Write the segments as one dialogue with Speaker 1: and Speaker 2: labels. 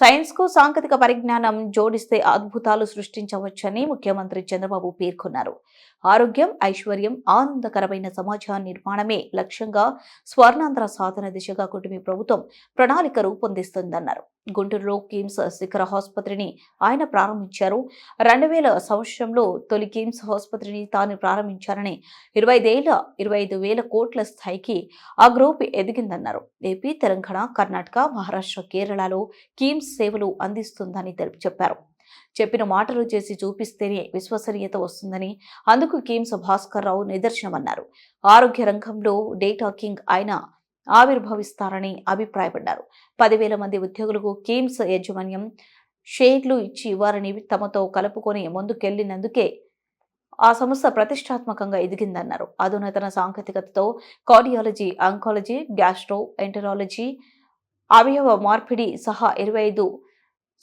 Speaker 1: సైన్స్కు సాంకేతిక పరిజ్ఞానం జోడిస్తే అద్భుతాలు సృష్టించవచ్చని ముఖ్యమంత్రి చంద్రబాబు పేర్కొన్నారు. ఆరోగ్యం ఐశ్వర్యం ఆనందకరమైన సమాజ నిర్మాణమే లక్ష్యంగా స్వర్ణాంధ్ర సాధన దిశగా కుటుంబ ప్రభుత్వం ప్రణాళిక రూపొందిస్తుందన్నారు. గుంటూరులో కిమ్స్ శిఖర ఆసుపత్రిని ఆయన ప్రారంభించారు. రెండు వేల సంవత్సరంలో తొలి కిమ్స్ ఆసుపత్రిని తాను ప్రారంభించారని ఇరవై ఐదేళ్ళ ఇరవై ఐదు వేల కోట్ల స్థాయికి ఆ గ్రూప్ ఎదిగిందన్నారు. ఏపీ తెలంగాణ కర్ణాటక మహారాష్ట్ర కేరళలో కిమ్స్ సేవలు అందిస్తుందని తెలిపి చెప్పారు. చెప్పిన మాటలు చేసి చూపిస్తేనే విశ్వసనీయత వస్తుందని అందుకు కిమ్స్ భాస్కర్ రావు నిదర్శనమన్నారు. ఆరోగ్య రంగంలో డేటా కింగ్ ఆయన ఆవిర్భవిస్తారని అభిప్రాయపడ్డారు. పదివేల మంది ఉద్యోగులకు కిమ్స్ యాజమాన్యం షేర్లు ఇచ్చి వారిని తమతో కలుపుకొని ముందుకెళ్ళినందుకే ఆ సంస్థ ప్రతిష్టాత్మకంగా ఎదిగిందన్నారు. అధునాతన సాంకేతికతతో కార్డియాలజీ ఆంకాలజీ గ్యాస్ట్రో ఎంటరాలజీ అవయవ మార్పిడి సహా ఇరవై ఐదు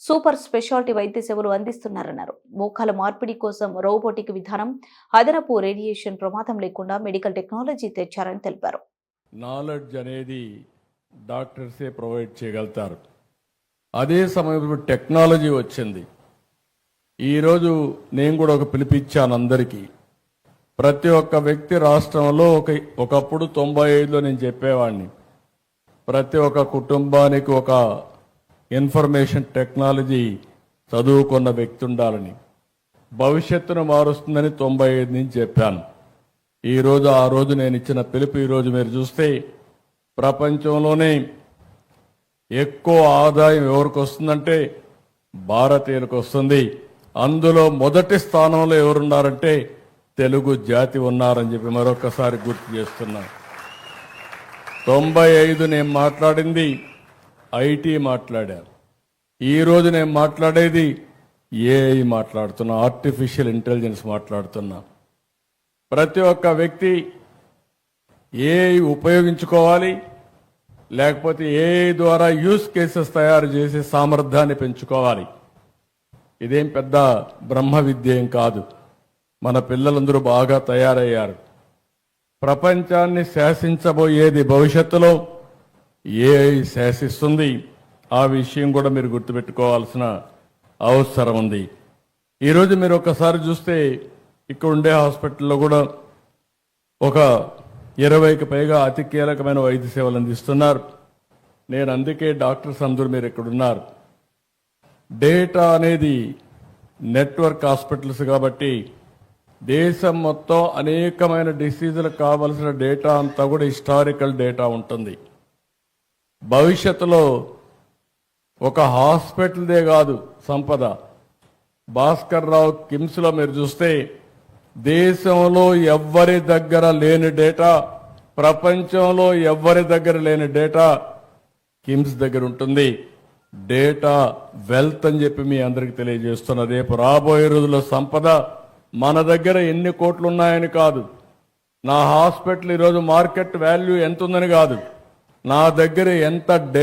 Speaker 1: సూపర్ స్పెషాలిటీ వైద్య సేవలు అందిస్తున్నారన్నారు. మోకాల మార్పిడి కోసం రోబోటిక్ విధానం అదనపు రేడియేషన్ ప్రమాదం లేకుండా మెడికల్ టెక్నాలజీ తెచ్చారని తెలిపారు.
Speaker 2: నాలెడ్జ్ అనేది డాక్టర్సే ప్రొవైడ్ చేయగలుగుతారు. అదే సమయంలో టెక్నాలజీ వచ్చింది. ఈరోజు నేను కూడా ఒక పిలిపిచ్చాను అందరికీ. ప్రతి ఒక్క వ్యక్తి రాష్ట్రంలో ఒక ఒకప్పుడు తొంభై ఐదులో నేను చెప్పేవాడిని ప్రతి ఒక్క కుటుంబానికి ఒక ఇన్ఫర్మేషన్ టెక్నాలజీ చదువుకున్న వ్యక్తి ఉండాలని. భవిష్యత్తును మారుస్తుందని తొంభై ఐదు నుంచి చెప్పాను. ఈరోజు ఆ రోజు నేను ఇచ్చిన పిలుపు ఈరోజు మీరు చూస్తే ప్రపంచంలోనే ఎక్కువ ఆదాయం ఎవరికి వస్తుందంటే భారతీయులకు వస్తుంది. అందులో మొదటి స్థానంలో ఎవరున్నారంటే తెలుగు జాతి ఉన్నారని చెప్పి మరొకసారి గుర్తు చేస్తున్నా. తొంభై ఐదు నేను మాట్లాడింది ఐటీ మాట్లాడా ఈరోజు నేను మాట్లాడేది ఏఐ మాట్లాడుతున్నా ఆర్టిఫిషియల్ ఇంటెలిజెన్స్ మాట్లాడుతున్నా. ప్రతి ఒక్క వ్యక్తి ఏఐ ఉపయోగించుకోవాలి లేకపోతే ఏఐ ద్వారా యూస్ కేసెస్ తయారు చేసే సామర్థ్యాన్ని పెంచుకోవాలి. ఇదేం పెద్ద బ్రహ్మ విద్య ఏం కాదు. మన పిల్లలందరూ బాగా తయారయ్యారు. ప్రపంచాన్ని శాసించబోయేది భవిష్యత్తులో ఏఐ శాసిస్తుంది. ఆ విషయం కూడా మీరు గుర్తుపెట్టుకోవాల్సిన అవసరం ఉంది. ఈరోజు మీరు ఒకసారి చూస్తే ఇక్కడ ఉండే హాస్పిటల్లో కూడా ఒక ఇరవైకి పైగా అతి కీలకమైన వైద్య సేవలు అందిస్తున్నారు. నేను అందుకే డాక్టర్స్ అందరూ మీరు ఇక్కడ ఉన్నారు డేటా అనేది నెట్వర్క్ హాస్పిటల్స్ కాబట్టి దేశం మొత్తం అనేకమైన డిసీజులకు కావలసిన డేటా అంతా కూడా హిస్టారికల్ డేటా ఉంటుంది. భవిష్యత్తులో ఒక హాస్పిటల్దే కాదు సంపద. భాస్కర్ రావు కిమ్స్లో మీరు చూస్తే దేశంలో ఎవ్వరి దగ్గర లేని డేటా ప్రపంచంలో ఎవ్వరి దగ్గర లేని డేటా కిమ్స్ దగ్గర ఉంటుంది. డేటా వెల్త్ అని చెప్పి మీ అందరికి తెలియజేస్తున్న. రేపు రాబోయే రోజుల్లో సంపద మన దగ్గర ఎన్ని కోట్లు ఉన్నాయని కాదు. నా హాస్పిటల్ ఈరోజు మార్కెట్ వాల్యూ ఎంత ఉందని కాదు. నా దగ్గర ఎంత డే